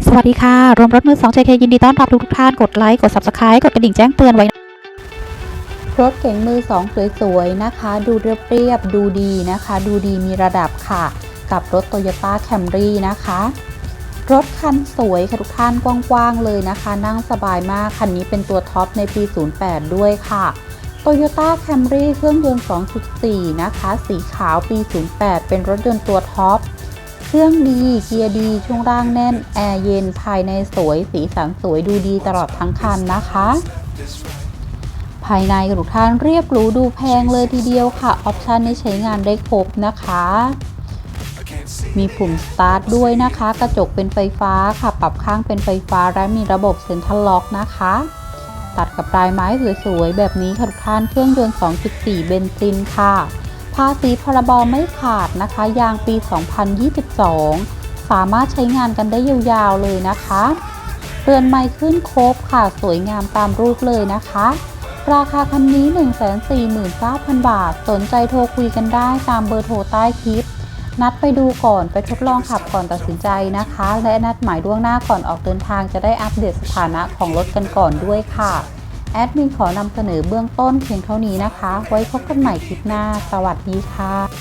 สวัสดีค่ะ รวมรถมือ2 JK ยินดีต้อนรับทุกทุกท่านกดไลค์ กด Subscribe กดกระดิ่งแจ้งเตือนไว้รถเก๋งมือสองสวยๆ นะคะ ดูเรียบๆดูดีนะคะ ดูดีมีระดับค่ะ กับรถ Toyota Camry นะคะ รถคันสวยค่ะทุกท่านกว้างๆเลยนะคะ นั่งสบายมาก คันนี้เป็นตัวท็อปในปี 08 ด้วยค่ะ Toyota Camry เครื่องยนต์ 2.4 นะคะ สีขาวปี 08 เป็นรถยนต์ตัวท็อป เครื่องดีเกียร์ดี ช่วงล่างแน่น แอร์เย็นภายในสวย สีสันสวยดูดีตลอดทั้งคันนะคะ ภายในกระดูกท่านเรียบหรูดูแพงเลยทีเดียวค่ะ ออปชันนี้ใช้งานได้ครบนะคะมีปุ่มสตาร์ทด้วยนะคะ กระจกเป็นไฟฟ้าค่ะ ปรับข้างเป็นไฟฟ้า และมีระบบเซ็นทรัลล็อกนะคะ ตัดกับปลายไม้สวยๆ แบบนี้ค่ะทุกท่าน เครื่องยนต์ 2.4 เบนซินค่ะ ภาษีพรบไม่ขาดนะคะ ยางปี 2022 สามารถใช้งานกันได้ยาวๆเลยนะคะ เรือนไม้ขึ้นครบค่ะ สวยงามตามรูปเลยนะคะ ราคาคันนี้ 149,000 บาท สนใจโทรคุยกันได้ตามเบอร์โทรใต้คลิป นัดไปดูก่อนไปทดลองขับก่อนตัดสินใจนะคะ และนัดหมายล่วงหน้าก่อนออกเดินทางจะได้อัปเดตสถานะของรถกันก่อนด้วยค่ะ แอดมินขอนำเสนอเบื้องต้นเพียงเท่านี้นะคะ ไว้พบกันใหม่คลิปหน้า สวัสดีค่ะ